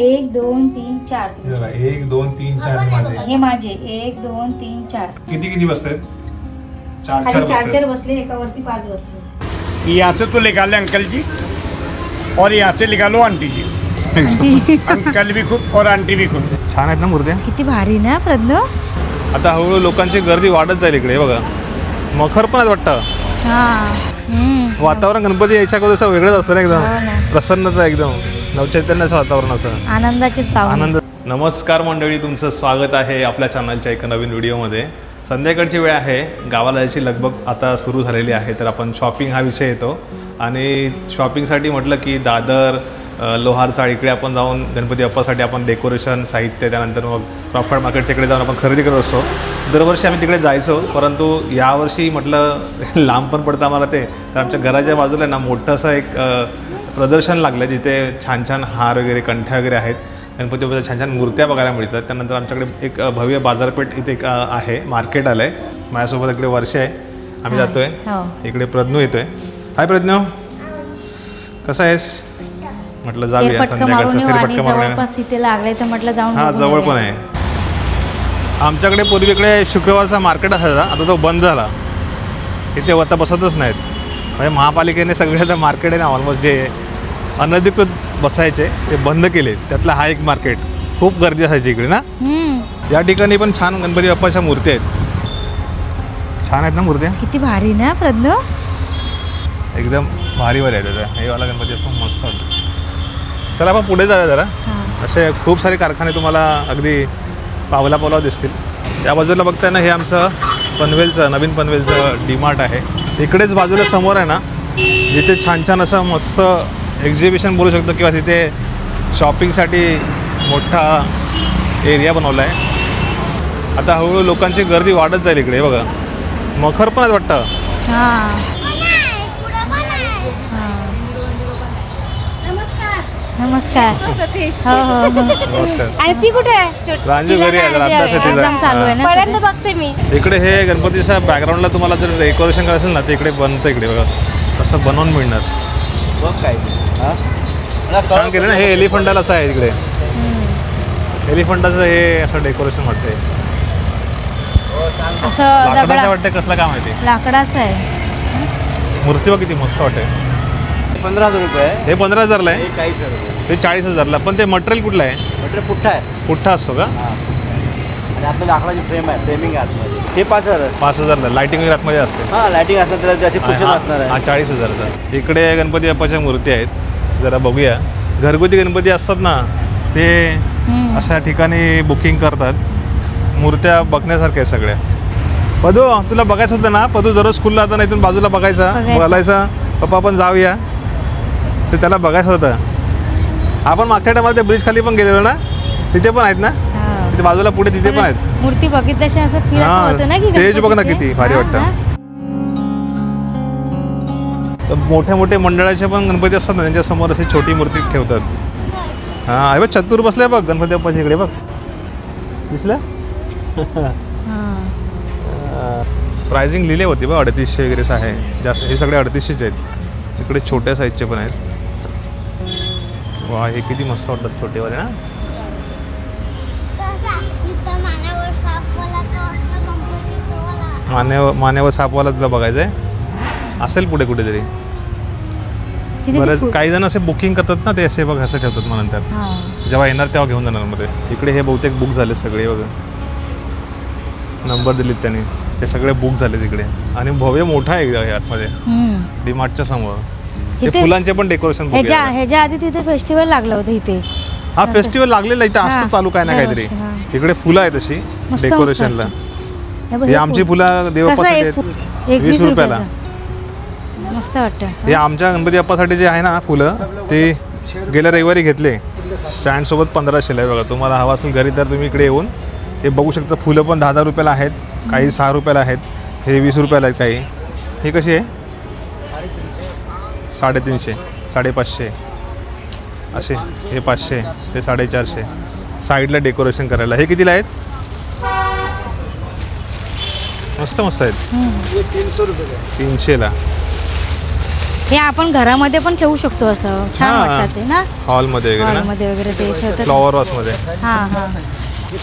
एक दोन तीन चार हे बघा, एक दोन तीन चार हे माझे. हे माझे. एक दोन तीन चार. किती किती बसतात चार खाली चार चार चार बसतात बसले एकावरती पाच बसले. यहाँ से तो निकाले अंकल जी और यहाँ से निकालो आंटी जी अंकल भी खुद और आंटी भी खुद छान आहेत ना मूर्त्या? किती भारी ना प्रज्ञ. आता हळूहळू लोकांची गर्दी वाढत जाईल इकडे हे बघा. मखर पण आहेत वाटतं. हा हम्म. वातावरण गणपती यायच्या अगोदर असं वेगळंच असतं ना हो ना. एकदम प्रसन्नता एकदम. नवचैतन्याचं वातावरण असं. आनंदाचे सावली. आनंद. नमस्कार मंडळी तुमचं स्वागत आहे आपल्या चॅनलच्या एका नवीन व्हिडिओमध्ये. संध्याकाळची वेळ आहे गावाला यायची लगबग आता सुरू झालेली आहे तर आपण शॉपिंग हा विषय येतो. आणि शॉपिंगसाठी म्हटलं की दादर अ, लोहार चाळ इकडे आपण जाऊन गणपती बाप्पासाठी आपण डेकोरेशन साहित्य त्यानंतर मग प्रॉफिट मार्केटच्या इकडे जाऊन आपण खरेदी करत असतो. दरवर्षी आम्ही तिकडे जायचो परंतु यावर्षी म्हटलं लांब पण पडतं आम्हाला ते. तर आमच्या घराच्या बाजूला ना मोठं असं एक अ, प्रदर्शन लागलं जिथे छान छान हार वगैरे कंठ्या वगैरे आहेत गणपती छान छान मूर्त्या बघायला मिळतात. त्यानंतर आमच्याकडे एक भव्य बाजारपेठ इथे एक आहे मार्केट आलं आहे माझ्यासोबत इकडे वर्ष आहे. आम्ही जातोय. हो. इकडे प्रज्ञू येतोय. हाय प्रज्ञू. कसा आहेस? म्हटलं जाऊया संध्याकाळचं इथे लागले तर म्हटलं जाऊन हा जवळ. पण आहे. आमच्याकडे पूर्वीकडे शुक्रवारचा मार्केट असायचा आता तो बंद झाला. इथे आता बसतच नाहीत. म्हणजे महापालिकेने सगळे आता मार्केट आहे ना ऑलमोस्ट जे अनधिकृत बसायचे ते बंद केले. त्यातला हा एक मार्केट. खूप गर्दी असायची इकडे ना. या ठिकाणी पण छान गणपती बाप्पाच्या मूर्त्या आहेत. छान आहेत ना मूर्त्या? किती भारी ना प्रज्ञ. एकदम भारी भारी आहे त्याचा हे वाला गणपती बाप्पा मस्त वाटतं चला आपण पुढे जाऊया जरा. असे खूप सारे कारखाने तुम्हाला अगदी पावला पावला दिसतील. त्या बाजूला बघताय ना हे आमचं पनवेलचं नवीन पनवेलचं डीमार्ट आहे. इकडेच बाजूला समोर आहे ना जिथे छान छान असं मस्त एक्झिबिशन बोलू शकतो किंवा तिथे शॉपिंगसाठी मोठा एरिया बनवला आहे आता हळूहळू लोकांची गर्दी वाढत जाईल इकडे बघा. मखर पण आहेत वाटतं. नमस्कार. हो हो हो. नमस्कार. आणि ती कुठे आहे? रांजू घरी आहे काय ते चालू ना पर्यंत बघते मी. इकडे हे गणपतीच्या बॅकग्राऊंडला तुम्हाला जर डेकोरेशन करायचं असेल ना ते इकडे बनतं इकडे बघा. असं बनवून मिळणार. छान केलं ना हे एलिफंटाला असं आहे इकडे. एलिफंटाचं हे असं डेकोरेशन वाटतंय. असं लाकडाचं दगडा. वाटतंय कसलं काम आहे ते? लाकडाचं आहे. मूर्ती बघ किती मस्त वाटते पंधरा हजार रुपये. आहे हे पंधरा हजारला आहे? हे चाळीस हजार रुपये. ते चाळीस हजारला. पण ते मटेरियल कुठलं आहे? म्हटलं पुठ्ठा आहे. पुठ्ठा असतो का? हा. आणि आतमध्ये लाकडाची फ्रेम आहे फ्रेमिंग आहे आतमध्ये. हे पाच हजार आहे. पाच हजारला. लाईटिंग वगैरे आतमध्ये असते. हा लायटिंग असणार त्याला असे कुशन असणार हा. आहे. चाळीस हजारचा. इकडे गणपती बाप्पाच्या मूर्ती आहेत. जरा बघूया. घरगुती गणपती असतात ना ते. अशा ठिकाणी बुकिंग करतात. मूर्त्या बघण्यासारख्या आहेत सगळ्या. पदू तुला बघायचं होतं ना? पदू दररोज स्कूलला आता इथून बाजूला बघायचा. बघायचं. बोलायचा पप्पा आपण जाऊया. ते त्याला बघायचं होतं. आपण मागच्या टायमाला ते ब्रिज खाली पण गेलेलो ना? तिथे पण आहेत ना? हा. तिथे बाजूला पुढे तिथे पण आहेत. मूर्ती बघितल्याशी असं फील असं होतं ना की तेच बघ ना गणपतीचे. किती भारी हा, वाटतं. तर मोठ्या मोठे मंडळाचे पण गणपती असतात ना त्यांच्यासमोर अशी छोटी मूर्ती ठेवतात. हां हे बघ चतुर बसले बघ गणपती बाप्पाच्या इकडे बघ. दिसलं? हा. प्राइसिंग लिहिले होते बघ अडतीसशे वगैरे असं आहे जास्त हे सगळे अडतीसशेच आहेत. इकडे छोट्या साईजचे पण आहेत. वा हे किती मस्त वाटतात छोटेवाले ना मान्यवर मान्यवर सापवाला तुला बघायचं आहे असेल पुढे कुठेतरी. बरेच फु- काही जण असे बुकिंग करतात ना ते असे बघ असं ठेवतात मग नंतर हा. जेव्हा येणार तेव्हा घेऊन जाणार मध्ये इकडे हे बहुतेक बुक झाले सगळे बघा. नंबर दिलेत त्यांनी. ते सगळे बुक झाले तिकडे आणि भव्य मोठा आहे आतमध्ये हम्म. डीमार्टच्या समोर. ते फुलांचे पण डेकोरेशन ह्याच्या ह्याच्या आधी तिथे फेस्टिवल लागलं होतं इथे. हा फेस्टिवल लागलेला इथं असतो चालू काय ना काहीतरी. इकडे फुलं आहेत अशी डेकोरेशनला हे आमची फुल. एक वीस रुपयाला. मस्त वाटतं. हे. आमच्या गणपती बाप्पासाठी जे आहे ना फुलं ते गेल्या रविवारी घेतले. स्टँड सोबत पंधराशेला आहे बघा. तुम्हाला हवा असेल घरी तर तुम्ही इकडे येऊन हे बघू शकता. फुलं पण दहा दहा रुपयाला आहेत काही सहा रुपयाला आहेत हे वीस रुपयाला आहेत काही. हे कशी आहे? साडेतीनशे साडेपाचशे असे हे पाचशे ते साडेचारशे. साईडला डेकोरेशन करायला. हे कितीला आहेत? मस्त मस्त आहेत. आहे. तीनशेला. हे आपण घरामध्ये पण ठेवू शकतो असं. छान. वाटतात ते ना? हॉलमध्ये वगैरे वगैरे ते फ्लॉवर वॉशमध्ये हा हा.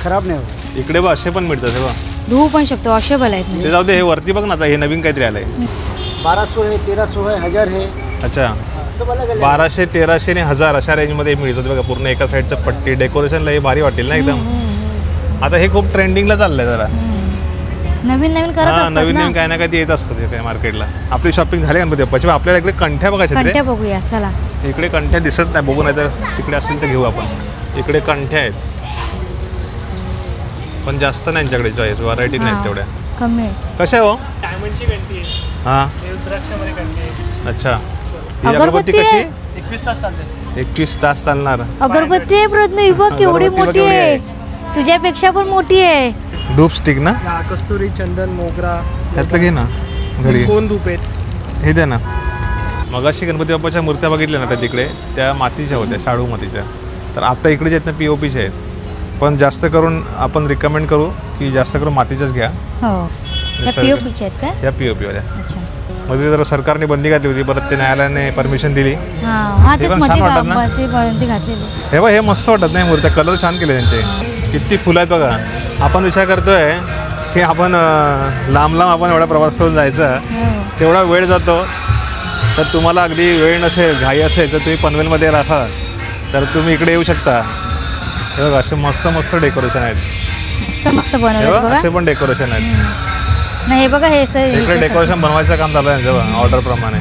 खराब नाही होत. इकडे बघ असे पण मिळतात हे बघ. धुवू पण शकतो वॉशेबल आहेत म्हणजे ते जाऊ दे हे वरती बघ ना आता हे नवीन काहीतरी आलंय. बारह सौ है तेरह सौ है हजार है. अच्छा. बाराशे तेराशे आणि हजार अशा रेंजमध्ये मिळतात बघा पूर्ण एका साईडचं पट्टी. डेकोरेशनला हे भारी वाटेल ना एकदम. आता हे खूप ट्रेंडिंगला चाललंय जरा. नवीन नवीन करत हा असतात नवीन ना. नवीन काय ना काय ते येत असतं ते काय मार्केटला आपली शॉपिंग झाली गणपती बाप्पाची आपल्याला इकडे कंठ्या बघायच्या कंट्या तिथे बघूया चला. इकडे कंठ्या दिसत नाही बघू नाही तर तिकडे असेल तर घेऊ आपण. इकडे कंठ्या आहेत. पण जास्त नाही यांच्याकडे चॉईस व्हरायटी नाहीत हा. तेवढ्या. कमी आहे. कशा आहे हो? डायमंडची घंटी आहे. हां. रुद्राक्षामध्ये घंटी आहे. अच्छा. ही अगरबत्ती अगरबत्ती आहे. कशी? एकवीस तास चालते. एकवीस तास चालणार. अगरबत्ती आहे प्रयत्न ही बघ केवढी अगरबत्ती बघ मोठी केवढी आहे. तुझ्यापेक्षा पण मोठी आहे. धूप स्टिक ना? कस्तुरी चंदन मोगरा. ह्यातलं घे ना घरी. कोण धूप आहेत हे द्या ना. मगाशी गणपती बाप्पाच्या मूर्त्या बघितल्या ना त्या तिकडे? त्या मातीच्या होत्या शाडू मातीच्या. तर आता इकडे जे आहेत ना पी ओ पीच्या आहेत. पण जास्त करून आपण रिकमेंड करू की जास्त करून मातीच्याच घ्या. हो. या निसर्ग. पीओ पीच्या आहेत का? या पी ओ पीवाल्या अच्छा. मध्ये जरा सरकारने बंदी घातली होती परत ते न्यायालयाने परमिशन दिली. हा ते तेच पण मध्ये छान वाटतात ना? गा- ते बंदी घातलेली. हे बघ हे मस्त वाटत नाही मूर्त्या कलर छान केले त्यांचे. किती फुलं आहेत बघा. आपण विचार करतोय की आपण अं, लांब लांब आपण एवढा प्रवास करून जायचा हो. तेवढा वेळ जातो. तर तुम्हाला अगदी वेळ नसेल घाई असेल तर तुम्ही पनवेलमध्ये राहा. तर तुम्ही इकडे येऊ शकता. हे बघा असे मस्त मस्त डेकोरेशन आहेत. मस्त मस्त हे बनवलं बघा बघा. असे पण डेकोरेशन आहेत. नाही हे बघा हे स- इकडे. डेकोरेशन बनवायचं काम चालू आहे बघा ऑर्डर प्रमाणे.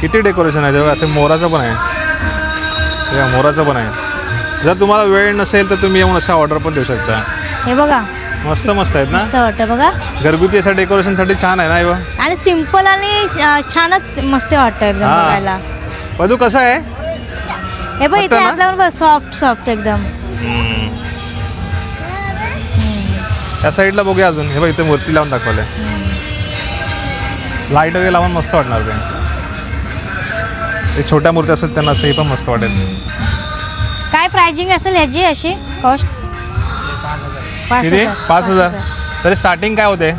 किती डेकोरेशन आहे तेव्हा असं मोराचं पण आहे. हे बघा, मोराचं पण आहे. जर तुम्हाला वेळ नसेल तर तुम्ही येऊन अशा ऑर्डर पण देऊ शकता. हे बघा. मस्त मस्त आहेत ना? मस्त वाटतं बघा. घरगुती असं डेकोरेशनसाठी छान आहे ना हे बघ. आणि सिंपल आणि छानच मस्त वाटतं एकदम. बघायला. वधू कसं आहे? हे बघ इथे बघ सॉफ्ट सॉफ्ट एकदम. त्या साईडला बघूया अजून. हे बघ इथे मूर्ती लावून दाखवलंय. लाइट वगैरे लावून मस्त वाटणार ते. छोट्या मूर्ती असतात त्यांना असं हे पण मस्त वाटेल. काय प्राइजिंग असेल ह्याची अशी? कॉस्ट पाच किती? हजार. पाच हजार. तरी स्टार्टिंग काय होते?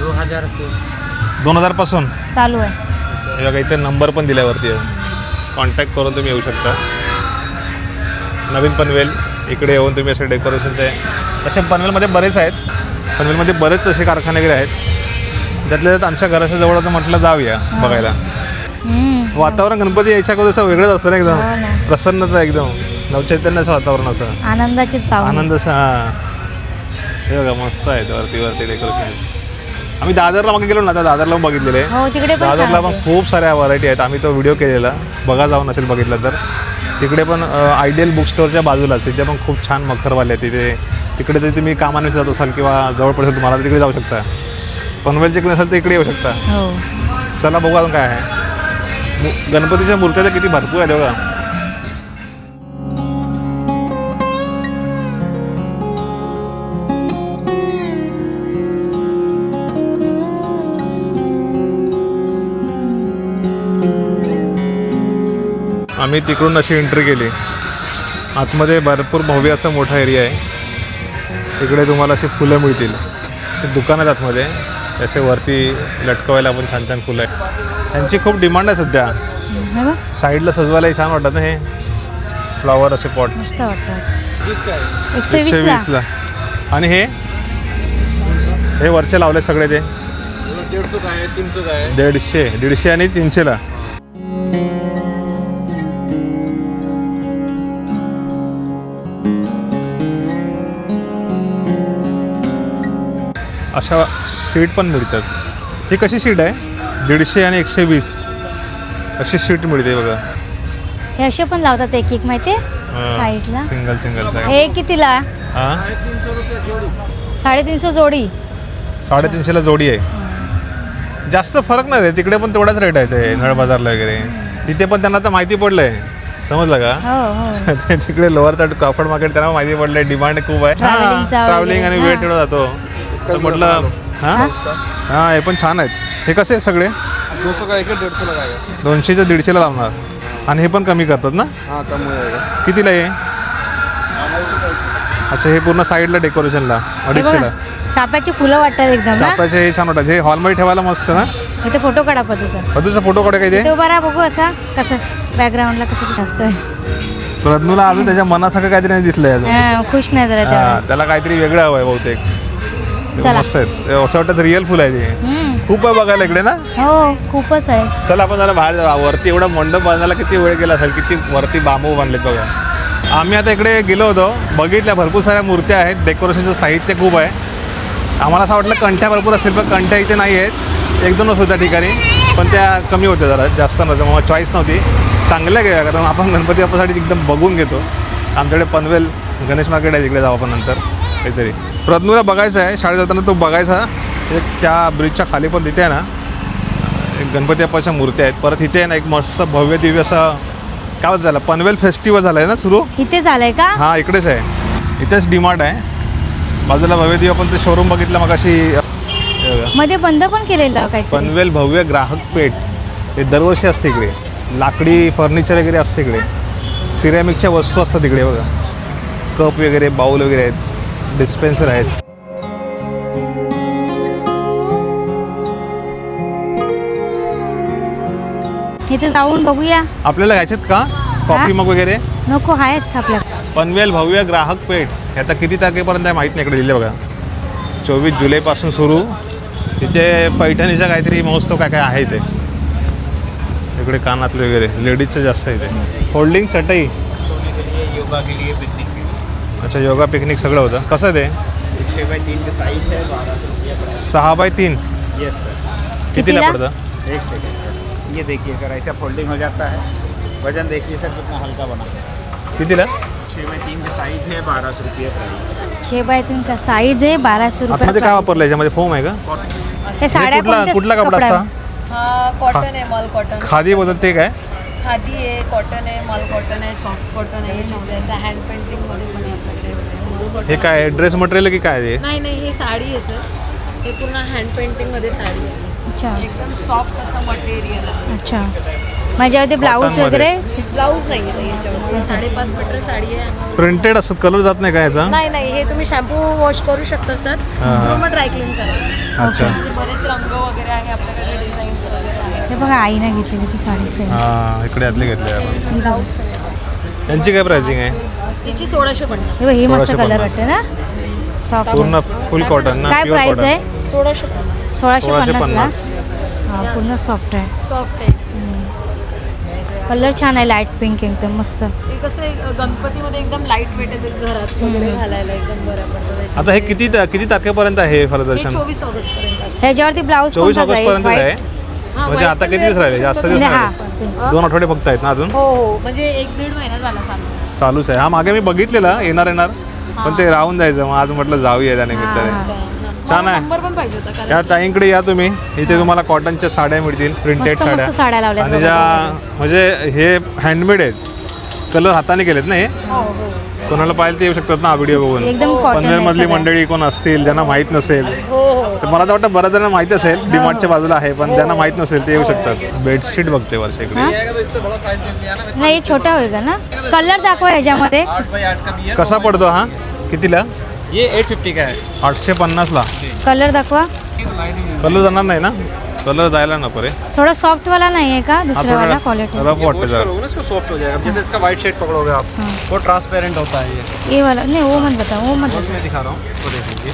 दो हजार दोन हजारपासून चालू आहे. हे बघा इथे नंबर पण दिल्यावरती कॉन्टॅक्ट करून तुम्ही येऊ शकता. नवीन पनवेल इकडे येऊन तुम्ही असे डेकोरेशनचे असे पनवेलमध्ये बरेच आहेत. पनवेलमध्ये बरेच असे कारखाने वगैरे आहेत. त्यातल्या त्यात आमच्या घराच्या जवळ होतं म्हटलं जाऊया बघायला. वातावरण गणपती यायच्या अगोदर असं वेगळंच असतं ना हो एकदम ना. प्रसन्नता एकदम. नवचैतन्याचं वातावरण असं. आनंदाचे आनंद हां. हे बघा मस्त आहे वरती वरती डेकोरेशन आम्ही दादरला मागे गेलो ना त्या दादरला बघितलेले. हो दादरला पण होते. खूप साऱ्या व्हरायटी आहेत. आम्ही तो व्हिडिओ केलेला. बघा जाऊन असेल बघितलं तर. तिकडे पण आयडियल बुक स्टोअरच्या बाजूलाच. तिथे पण खूप छान मखरवाले आहेत. तिथे तिकडे जर तुम्ही कामाने जात असाल किंवा जवळ असेल तुम्हाला तर तिकडे जाऊ शकता. पनवेलचे इकडे असाल तर इकडे येऊ शकता. हो. चला बघू अजून काय आहे. मु- गणपतीच्या मूर्त्या तर किती भरपूर आहेत बघा. आम्ही तिकडून अशी एंट्री केली. आतमध्ये भरपूर भव्य असा मोठा एरिया आहे. इकडे तुम्हाला अशी फुलं मिळतील. असे दुकान आहेत आतमध्ये. असे वरती लटकवायला पण छान छान फुलं आहे त्यांची खूप डिमांड आहे सध्या. हे साईडला सजवायलाही छान वाटतात ना हे. फ्लॉवर असे पॉट. एकशे एकशे वीस ला वीसला. आणि हे? हे वरचे लावले सगळे ते. डेढ़ सौ का तीन सौ का दीडशे. दीडशे आणि तीनशेला. अशा शीट पण मिळतात. ही कशी शीट आहे? दीडशे आणि एकशे वीस. अशी शीट मिळते बघा. हे असे पण लावतात एक एक माहिती साईडला. सिंगल सिंगल हे कितीला? साडेतीनशे जोडी. साडेतीनशेला जोडी आहे. जास्त फरक नाही रे तिकडे पण तेवढाच रेट आहे ते नळ बाजारला वगैरे. तिथे पण त्यांना आता माहिती पडलंय. समजलं का? हो हो. तिकडे लोअर तट कापड मार्केट त्यांना माहिती पडलंय. डिमांड खूप आहे. ट्रॅव्हलिंग आणि वेळ. तेवढा जातो. तर म्हटलं हां? हां? हे पण छान आहेत. हे कसे आहेत सगळे? दो सौ का एक डेढ़ सौ लगाएगा दोनशेचं दीडशेला लावणार. आणि हे पण कमी करतात ना? हाँ कम हो जाएगा कितीला हे? अच्छा हे पूर्ण साईडला डेकोरेशनला हे अडीचशेला. बघा चाप्याची फुलं वाटतात एकदम ना चापाचे हे छान वाटतात. हे हॉलमध्ये ठेवायला मस्त ना? इथे फोटो काढा पदूचा पदूचा फोटो काढे काय ते? तो बरा बघू असा. कसं बॅकग्राऊंडला कसं असतं प्रज्ञूला अजून त्याच्या मनासारखं काहीतरी नाही दिसलंय अजून. हा, खुश नाही जरा हा, त्याला काहीतरी वेगळं हवंय बहुतेक. चला. मस्त आहेत. असं वाटतं रिअल फुल आहे ते हम्म. खूप आहे बघायला इकडे ना? हो खूपच आहे. चला आपण जरा बाहेर जाऊ. वरती एवढा मंडप बांधायला किती वेळ गेला असेल किती वरती बांबू बांधलेत बघा. आम्ही आता इकडे गेलो होतो. बघितल्या भरपूर साऱ्या मूर्त्या आहेत. डेकोरेशनचं साहित्य खूप आहे. आम्हाला असं वाटलं कंठ्या भरपूर असतील पण कंठ्या इथे नाही आहेत. एक दोनच होत्या ठिकाणी. पण त्या कमी होत्या जरा जास्त नव्हत्या. मग चॉईस नव्हती. चांगल्या घेऊया कारण आपण गणपती बाप्पासाठी एकदम बघून घेतो. आमच्याकडे पनवेल गणेश मार्केट आहे. तिकडे जाऊ आपण नंतर. काहीतरी. प्रज्ञूला बघायचं आहे. शाळेत जाताना तो बघायचा. एक त्या ब्रिजच्या खाली पण तिथे आहे ना. एक गणपती बाप्पाच्या मूर्त्या आहेत. परत इथे आहे ना एक मस्त भव्य दिव्य असं काय त्याला? पनवेल फेस्टिवल झालं आहे ना सुरू? इथे झालंय का? हां इकडेच आहे. इथेच डिमार्ट आहे. बाजूला भव्य दिव्य पण ते शोरूम बघितलं मग अशी मध्ये बंद पण केलेलं काहीतरी. पनवेल भव्य ग्राहक पेठ. हे दरवर्षी असते इकडे. लाकडी फर्निचर वगैरे असते इकडे. सिरॅमिकच्या वस्तू असतात इकडे बघा. कप वगैरे बाऊल वगैरे आहेत. डिस्पेन्सर आहेत. इथे जाऊन बघूया. आपल्याला घ्यायचेत का? कॉफी मग वगैरे? नको आहेत आपल्या. पनवेल भव्य ग्राहक पेठ. हे आता किती तारखेपर्यंत आहे माहीत नाही इकडे दिले बघा. चोवीस जुलैपासून सुरू. इथे पैठणीचा काहीतरी महोत्सव काय काय आहे इथे? इकडे कानातले वगैरे. लेडीजचं जास्त आहे इथे. फोल्डिंग चटई. योगा के लिए अच्छा योगा पिकनिक सगळं होतं. कसं ते? छः बाई तीन के साइज है बारह सौ रुपये प्राइस सहा बाय तीन? यस सर कितीला कितीला? पडतं? एक सेकेंड सर ये देखिए सर ऐसा फोल्डिंग हो जाता है. वजन देखिए सर कितना हल्का बना है. कितीला? छः बाई तीन के साइज है बारह सौ रुपये प्राइस छे बाय तीन का साईज आहे बाराशे आतमध्ये काय रुपये वापरलं याच्यामध्ये फोम आहे का? हे हे साड्या कुठला कोणत्या कुठला कपडा कपड्या? असता हा कॉटन आहे मॉल कॉटन खादी बोलतात ते काय? खादी आहे कॉटन आहे मॉल कॉटन आहे सॉफ्ट कॉटन आहे याच्यामध्ये असं हँड पेंटिंगमध्ये पण आहे. आपल्याकडे हे काय ड्रेस मटेरियल की काय आहे नाही नाही हे साडी आहे सर हे पूर्ण हँड पेंटिंगमध्ये साडी आहे. अच्छा. एकदम सॉफ्ट असं मटेरियल आहे. अच्छा. माझ्यावरती ब्लाऊज. वगैरे? ब्लाऊज नाही आहे साडेपाच मीटर साडी आहे. प्रिंटेड असत कलर जात नाही का याचा? नाही नाही हे तुम्ही शॅम्पू वॉश करू शकता सर मग ड्राय क्लीन करायचं अच्छा. म्हणजे बरेच रंग वगैरे आहे आपल्याकडे. हे बघा आईने घेतलेली ती साडी सेम हां इकडे आतले घेतले आपण. ब्लाऊज यांची काय प्राइसिंग आहे? तिची सोळाशे पन्नास. हे बघ, ही मस्त कलर. वाटते ना? सॉफ्ट पूर्ण फुल कॉटन ना काय प्युअर प्राइस कॉटन आहे? सोळाशे पन्नास. सोळाशे सोळाशे पन्नास ना? पन्नास. हा पूर्ण सॉफ्ट आहे. सॉफ्ट आहे. कलर छान आहे लाइट पिंक एकदम मस्त. ते कसं आहे, गणपतीमध्ये एकदम लाइट वेट आहे ते घरात वगैरे घालायला एकदम बरं पडतं. आता हे किती किती तारखेपर्यंत आहे हे हे फलदर्शन चोवीस ऑगस्ट पर्यंत. ह्याच्यावरती ब्लाऊज चोवीस ऑगस्ट पर्यंत आहे. हा, म्हणजे आता किती दिवस राहिले? जास्त दिवस हा राहिले दोन आठवडे फक्त आहेत ना अजून? हो हो म्हणजे एक दीड महिना झाला चालू. चालूच आहे. हा मागे मी बघितलेला येणार येणार. पण ते राहून जायचं. मग आज म्हटलं जाऊया त्या निमित्ताने. छान आहे. नंबर पण पाहिजे होता कारण या ताईंकडे या तुम्ही. इथे तुम्हाला कॉटनच्या साड्या मिळतील प्रिंटेड मस्त मस्त साड्या. आणि ज्या म्हणजे हे हँडमेड आहेत. कलर हाताने केलेत ना हे? हो हो. कोणाला पाहिजे ते येऊ शकतात ना व्हिडिओ बघून. पनवेल मधली मंडळी कोण असतील ज्यांना माहीत नसेल. हो हो. तर मला तर वाटतं बऱ्याच जणांना माहीत असेल डीमार्टच्या बाजूला आहे पण ज्यांना माहीत नसेल ते येऊ शकतात. बेडशीट बघते वर्षा इकडे. नाही हे छोटा होईल का ना? कलर दाखवा ह्याच्यामध्ये. कसा पडतो हा? कितीला? ये एट फिफ्टी का है आठशे पन्नासला. कलर दाखवा. कलर जाणार नाही ना? कलर जायला नको रे. थोडा सॉफ्ट वाला नाही आहे का? दुसऱ्या वाला क्वालिटी रफ वाटतं वॉश जरा. इसको सॉफ्ट हो जाएगा. जैसे इसका वाइट शेड पकड़ोगे आप वो ट्रांसपेरेंट होता है ये. ये वाला नाही वो मत बता वो मत मैं दिखा रहा हूँ वो देख लीजिए.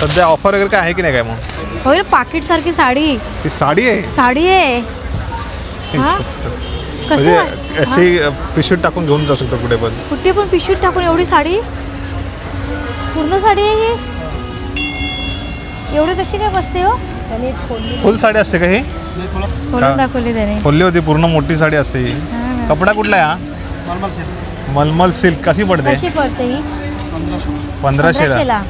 सध्या ऑफर वगैरे काय आहे की नाही काय मग? होईल पाकिट सारखी साडी. ही साडी आहे? साडी आहे. हा? कसं म्हणजे अशी पिशवीत टाकून घेऊन जाऊ शकतो कुठे पण. कुठे पण पिशवीत टाकून एवढी साडी? पूर्ण साडी आहे ही? एवढी कशी काय बसते हो? फुल साडी असते का ही? खोलून दाखवली त्याने. खोलली होती पूर्ण मोठी साडी असते ही. कपडा कुठला आहे हा? मलमल सिल्क. कशी पडते? कशी पडते ही? पंधराशेला. पंधराशेला.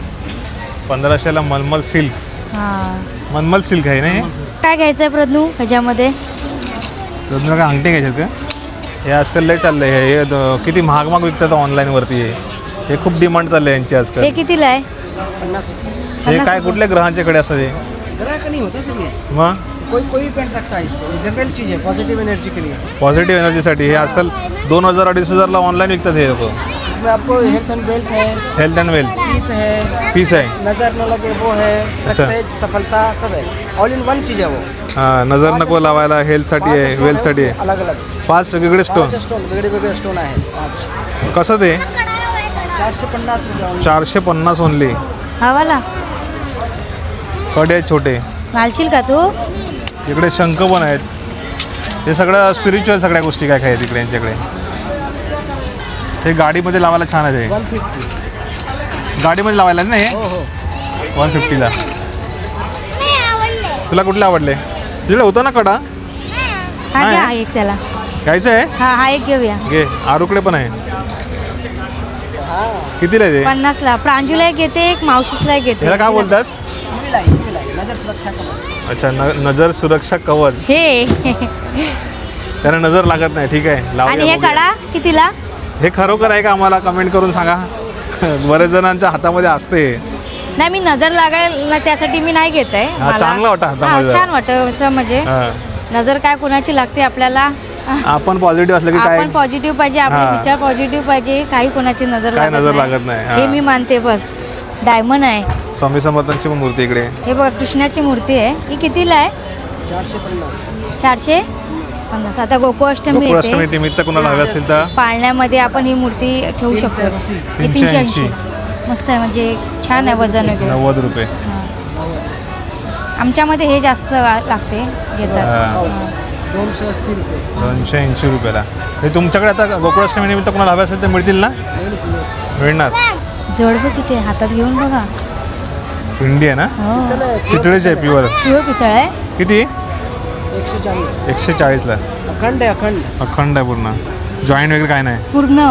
पंधराशेला. मलमल सिल्क. हा. मलमल सिल्क आहे ना हे? काय घ्यायचंय प्रज्ञू ह्याच्यामध्ये? तर काय अंगठी घ्यायच्यात का? हे आजकाल लय चाललंय. हे हे द- किती महाग महाग विकतात ऑनलाईनवरती हे. हे खूप डिमांड चाललंय यांची आजकाल. हे कितीला आहे? हे काय कुठल्या ग्रहांच्या कडे असतात हे? ग्रह नहीं होता सर ये। मग कोई कोई पहन सकता है इसको। जनरल चीज़ है पॉजिटिव एनर्जी के लिए। पॉझिटिव्ह एनर्जीसाठी हे आजकाल दोन हज़ार अडीच हजारला ऑनलाईन विकतात हे लोक इसमें आपको हेल्थ एंड वेल्थ है। हेल्थ अँड वेल्थ पीस है। पीस आहे नज़र न लगे वो है। सक्सेस सफलता सब है। ऑल इन वन चीज़ है वो। हाँ नज़र नको लावायला हेल्थसाठी आहे वेल्थसाठी आहे अलग अलग। पाच वेगवेगळे स्टोन स्टोन वेगळे वेगळे स्टोन कसं ते चारशे पन्नास रुपये। चारशे पन्नास ओनली हवाला कडे आहेत छोटे. घालशील का तू? इकडे शंख पण आहेत. हे सगळं स्पिरिच्युअल सगळ्या गोष्टी काय काय आहेत इकडे यांच्याकडे. हे गाडीमध्ये लावायला छान आहे वन गाडीमध्ये लावायला ना हे हो. हो वन फिफ्टीला तुला कुठले आवडले? तुझ्याकडे होतं ना कडा? हा नाही. घ्या हा एक त्याला. घ्यायचं आहे? हा हा एक घेऊया. घे. आरुकडे पण आहे. कितीला आहे ते? पन्नासला प्रांजूला एक घेते एक मावशीसला एक घेते. ह्याला काय बोलतात? नजर सुरक्षा कवच. अच्छा न नजर सुरक्षा कवच. हे. त्यांना नजर लागत नाही ठीक आहे. आणि हे बघूया. कडा कितीला? हे खरोखर आहे का आम्हाला? कमेंट करून सांगा. बरेच जणांच्या हातामध्ये असते. नाही मी नजर लागायला त्यासाठी मी नाही घेत आहे. हा, चांगलं वाटतं हातामध्ये. छान वाटतं असं म्हणजे. हा. नजर काय कुणाची लागते आपल्याला? आपण पॉझिटिव्ह असलं की काय? आपण पॉझिटिव्ह पाहिजे आपले हा. विचार पॉझिटिव्ह पाहिजे काही कोणाची नजर काय नजर लागत नाही, हा. हे मी मानते बस. डायमंड आहे. स्वामी समर्थांची पण मूर्ती इकडे. हे बघा कृष्णाची मूर्ती आहे. ही कितीला आहे? चारशे पन्नास. चारशे पन्नास आता गोकुळाष्टमी गोकुळाष्टमी येते निमित्त कुणाला हवी असेल तर? पाळण्यामध्ये आपण ही मूर्ती ठेवू शकतो. हे तीनशे तीनशे ऐंशी. मस्त आहे म्हणजे छान आहे वजन वगैरे. नव्वद रुपये. आमच्यामध्ये हे जास्त वा- लागते घेतात. हा. हो. हा. दोनशे अस्सी रुपये. दोनशे ऐंशी रुपयाला. हे तुमच्याकडे आता गोकुळाष्टमी निमित्त कुणाला हवे असेल तर मिळतील ना? मिळणार. जोडबं किती आहे हातात घेऊन बघा. पिंडी आहे ना? हो. पितळेची आहे प्युअर पिओ पितळ आहे. किती? एकशे चाळीस एकशे चाळीसला अखंड आहे अखंड. अखंड आहे पूर्ण. जॉईंट वगैरे काय नाही. पूर्ण.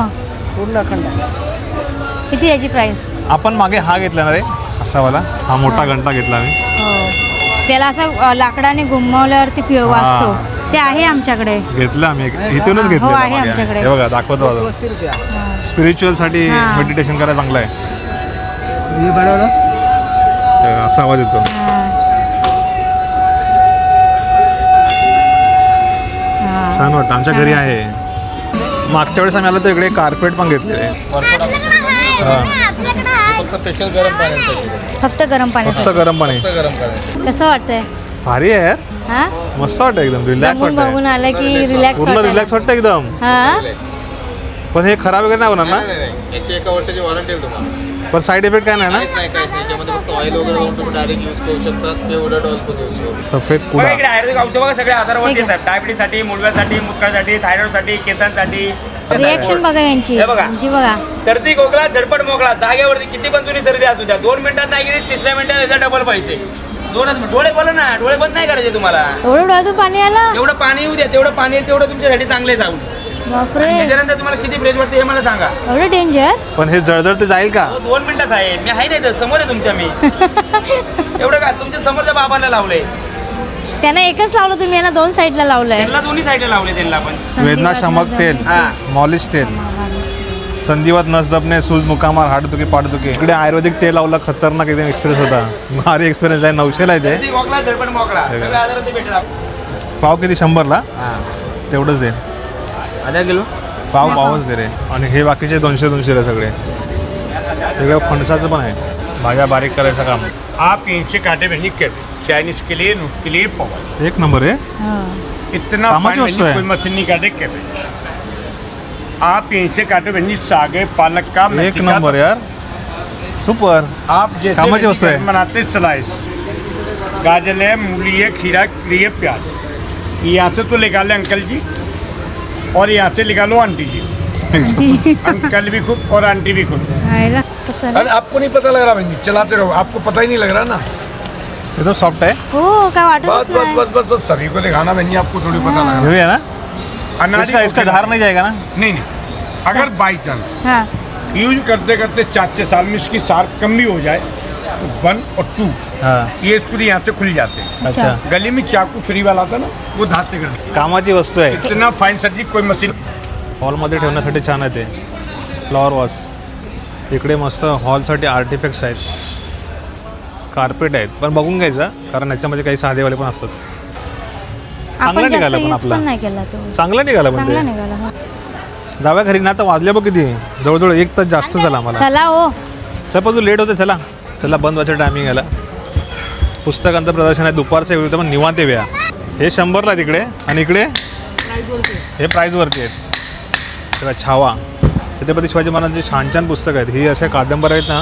पूर्ण अखंड आहे. किती याची प्राइस आपण मागे हा घेतला ना रे असावाला हा मोठा घंटा घेतला आम्ही. हो. त्याला असं अ, लाकडाने घुमवल्यावरती पिओ वाजतो ते आहे आमच्याकडे. घेतलं आम्ही एक- इथूनच हा, घेतलं हो, आहे आमच्याकडे. हे बघा दाखवतो आता. अस्सी रुपया. स्पिरिच्युअलसाठी हा. मेडिटेशन करायला चांगलं आहे. ये बनवलं? हे असा आवाज येतो. हा. हा. छान वाटतं आमच्या घरी आहे. मागच्या वेळेस आम्ही आलो तर इकडे कार्पेट पण घेतलेले स्पेशल गरम पाण्यासाठी फक्त गरम फक्त पाणी. गरम कसं वाटतंय? भारी आहे यार. हा? मस्त वाटतं एकदम रिलॅक्स बघून वाटतंय. बघून आलं की रिलॅक्स पूर्ण रिलॅक्स वाटतं एकदम. हा? पण हे खराब वगैरे नाही होणार ना? याची एका वर्षाची वॉरंटी आहे तुम्हाला. पण साईड इफेक्ट काय नाही ना? काहीच नाही काहीच नाही. याच्यामध्ये फक्त ऑइल वगैरे लावून तुम्ही डायरेक्ट यूज करू शकतात किंवा उलट ऑइल पण यूज करू शकता. सफेद बघा आयुर्वेदिक औषध बघा सगळे आजारावरती ठीक आहे. आहेत डायबिटीसाठी मुडव्यासाठी मुतकासाठी थायरॉइडसाठी केसांसाठी. रिएक्शन बघा यांची. हे बघा. यांची बघा. सर्दी खोकला झडपट मोकळा. जागेवरती किती पण तुम्ही सर्दी असू द्या. दोन मिनिटात नाही गेली तिसऱ्या मिनिटात याचा डबल पैसे. दोनच मिनिट डोळे बोला ना डोळे बंद नाही करायचे तुम्हाला. एवढं डोळ्यातून पाणी आलं? एवढं पाणी येऊ द्या तेवढं पाणी येईल तेवढं तुमच्यासाठी चांगले जाऊ. बापरे. त्याच्यानंतर तुम्हाला किती फ्रेश वाटते हे मला सांगा. एवढं डेंजर पण हे जळजळ ते जाईल का? अहो, दोन मिनिटात आहे मी आहे नाही तर समोर आहे तुमच्या मी. एवढं का तुमच्या समोरच्या बाबाला लावलंय. त्यांना एकच लावलं तुम्ही यांना दोन साईडला लावलंय. त्यांना दोन्ही साईडला लावले त्यांना पण. वेदनाशामक तेल हा. मॉलिश तेल. संधिवात नस दबणे सूज मुकामार हाडदुखी पाठदुखी इकडे आयुर्वेदिक तेल लावलं खतरनाक एकदम एक्सपिरियन्स होता. भारी एक्सपिरियन्स आहे नऊशेला आहे ते. पाव किती? शंभरला? तेवढंच दे. आधा किलो? पाव पावच दे रे. आणि हे बाकीचे दोनशे दोनशेला सगळे. इकडे फणसाचं पण आहे. भाज्या बारीक करायचं काम. आप इनसे काटे बहनी कैबेज चाइनीज के लिए उसके लिए पवन एक नंबर आहे. हा. इतना। कोई मशीन नहीं काटे कैबेज आप इनसे काटे बहनी सागे पालक का एक नंबर यार। सुपर। आप जैसे है। बनाते स्लाइस गाजर है मूली है खीरा ये प्याज। यहाँ से तो निकाले अंकल जी। और यहाँ से निकालो आंटी जी। अंकल भी खुद और आंटी भी खुद। अरे आपको नहीं पता लग रहा बहन जी चलाते रहो। आपको पता ही नहीं लग रहा ना। ये तो सॉफ्ट है। हो काय बस बस नाही बस बस बस सभी को दिखाना बहन जी आपको थोड़ी पता लग रहा। घेऊया ना? अनारी इसका इसका धार नहीं जाएगा ना? नहीं नहीं। अगर बाई चांस हा। यूज करते करते चार छः साल में इसकी सार कम भी हो जाए तो वन और टू हा। ये स्क्रू यहाँ से खुल जाते हैं। अच्छा। गली में चाकू छुरी वाला आता ना वो धाते कर कामाची वस्तू आहे इतना फाइन सर जी कोई मशीन हॉलमध्ये ठेवण्यासाठी छान आहे ते. फ्लॉवर वॉश इकडे मस्त हॉलसाठी आर्टिफॅक्ट्स आहेत. कार्पेट आहेत. पण बघून घ्यायचं कारण याच्यामध्ये काही साधेवाले पण असतात. आपण चांगला जास्त निघाला पण यूज आपला. पण नाही केला तो. चांगलं निघालं पण चांगला ते. निघाला हो. जाव्या घरी ना तर वाजले बघ किती. जवळजवळ एक तास जास्त झाला मला चला हो. चल पण तू लेट होते चला. चला बंद व्हायचं टायमिंग आला पुस्तकांचं प्रदर्शन आहे दुपारचं वेळ पण निवांत येऊया हे शंभरला तिकडे आणि इकडे? हे प्राईजवरती आहेत. तेव्हा छावा. छत्रपती शिवाजी महाराजांची छान छान पुस्तकं आहेत ही अशा कादंबऱ्या आहेत ना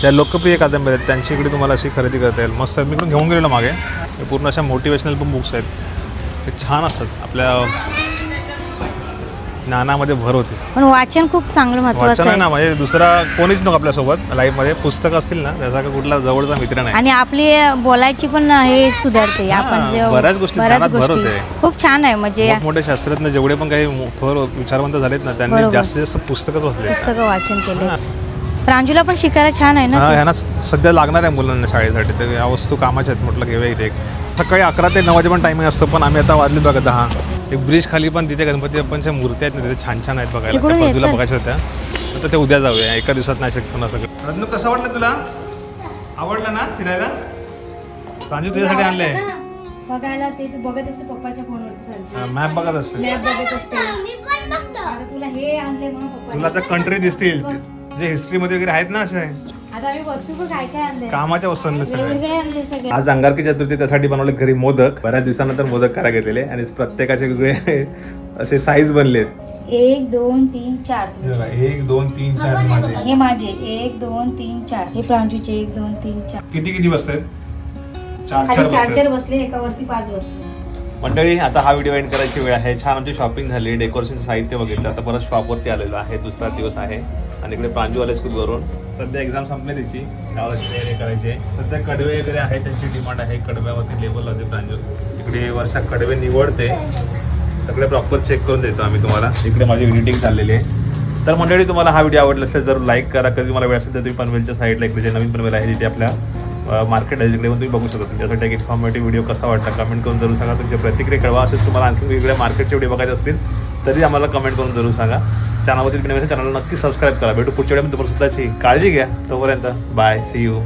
त्या लोकप्रिय कादंबऱ्या आहेत. त्यांची इकडे तुम्हाला अशी खरेदी करता येईल. मस्त मी इकडून घेऊन गेलेलो मागे. हे पूर्ण अशा मोटिवेशनल पण बुक्स आहेत. ते छान असतात. आपल्या ज्ञानामध्ये भर होते. पण वाचन खूप चांगलं महत्वाचं वाचन आहे. ना म्हणजे दुसरा कोणीच नको आपल्यासोबत लाईफमध्ये पुस्तक असतील ना त्याचा काही कुठला जवळचा मित्र नाही. आणि आपली बोलायची पण हे सुधारते. आपण जे बऱ्याच गोष्टी ज्ञानात भर होते. खूप छान आहे म्हणजे मोठे शास्त्रज्ञ जेवढे पण काही मो- थोर विचारवंत झालेत ना त्यांनी बरोबर. जास्तीत जास्त पुस्तकच वाचले पुस्तकं वाचन केले प्रांजूला पण शिकायला छान आहे ना ते. ह्यांना सध्या लागणार आहे मुलांना शाळेसाठी. तर या वस्तू कामाच्या आहेत म्हटलं घेऊया इथे एक सकाळी अकरा ते नऊ वाजेपर्यंत टायमिंग असतो पण आम्ही आता वाजले बघा दहा. एक ब्रिज खाली पण तिथे गणपती बाप्पांच्या मूर्ती आहेत ना तिथे छान छान आहेत बघायला. त्या बाजूला. बघायच्या होत्या. तर ते उद्या जाऊया एका दिवसात नाही शकतो ना सगळं. रत्नू कसं वाटलं तुला? आवडलं ना फिरायला? प्रांजू तुझ्यासाठी आणलंय. बघायला ते तू बघत असते पप्पाच्या फोनवरती मॅप बघत असते. मॅप बघत असते. आता तुला हे आणले म्हणून तुला आता कंट्री दिसतील. जे हिस्ट्रीमध्ये वगैरे आहेत ना असे. आता आम्ही वस्तू पण काय काय आणले कामाच्या वस्तू आणले आज अंगारकी चतुर्थी त्यासाठी बनवले घरी मोदक. बऱ्याच दिवसानंतर मोदक करायला घेतलेले आणि प्रत्येकाचे वेगळे असे साईज बनलेत. एक दोन तीन चार. एक दोन तीन चार माझे. हे माझे. एक दोन तीन चार. हे प्रांजूचे एक दोन तीन चार. किती किती चार चार चार चार बसले एकावरती पाच बसले. मंडळी आता हा व्हिडिओ एंड करायची वेळ आहे. छान आमची शॉपिंग झाली. डेकोरेशन साहित्य बघितलं आता परत शॉपवरती आलेलो आहे. दुसरा दिवस आहे. आणि इकडे प्रांजू आले स्कूलवरून सध्या एक्झाम संपली तिची. गावाला तयारी करायची. आहे. सध्या कडवे वगैरे आहे त्यांची डिमांड आहे. कडव्यावरती लेबल होते प्रांजल इकडे वर्षा कडवे निवडते. सगळे प्रॉपर चेक करून देतो आम्ही तुम्हाला. इकडे माझी एडिटिंग चाललेली आहे. तर मंडळी तुम्हाला हा व्हिडिओ आवडला असेल जर लाईक करा. कधी मला वेळ असेल तर तुम्ही पनवेलच्या साईडला इकडे जे नवीन पनवेल आहे तिथे आपल्या मार्केट आहे तिकडे पण तुम्ही बघू शकता. त्यासाठी एक इन्फॉर्मेटिव्ह व्हिडिओ कसा वाटला कमेंट करून जरूर सांगा. तुमच्या प्रतिक्रिया कळवा. असेल तुम्हाला आणखी वेगवेगळ्या मार्केटचे व्हिडिओ बघायचे असतील तरी आम्हाला कमेंट करून जरूर सांगा. चॅनलवरती नवीन चॅनलला नक्की सबस्क्राईब करा. भेटू पुढच्या वेळेमध्ये. तुम्हाला सुद्धाची काळजी घ्या. तोपर्यंत बाय सी यू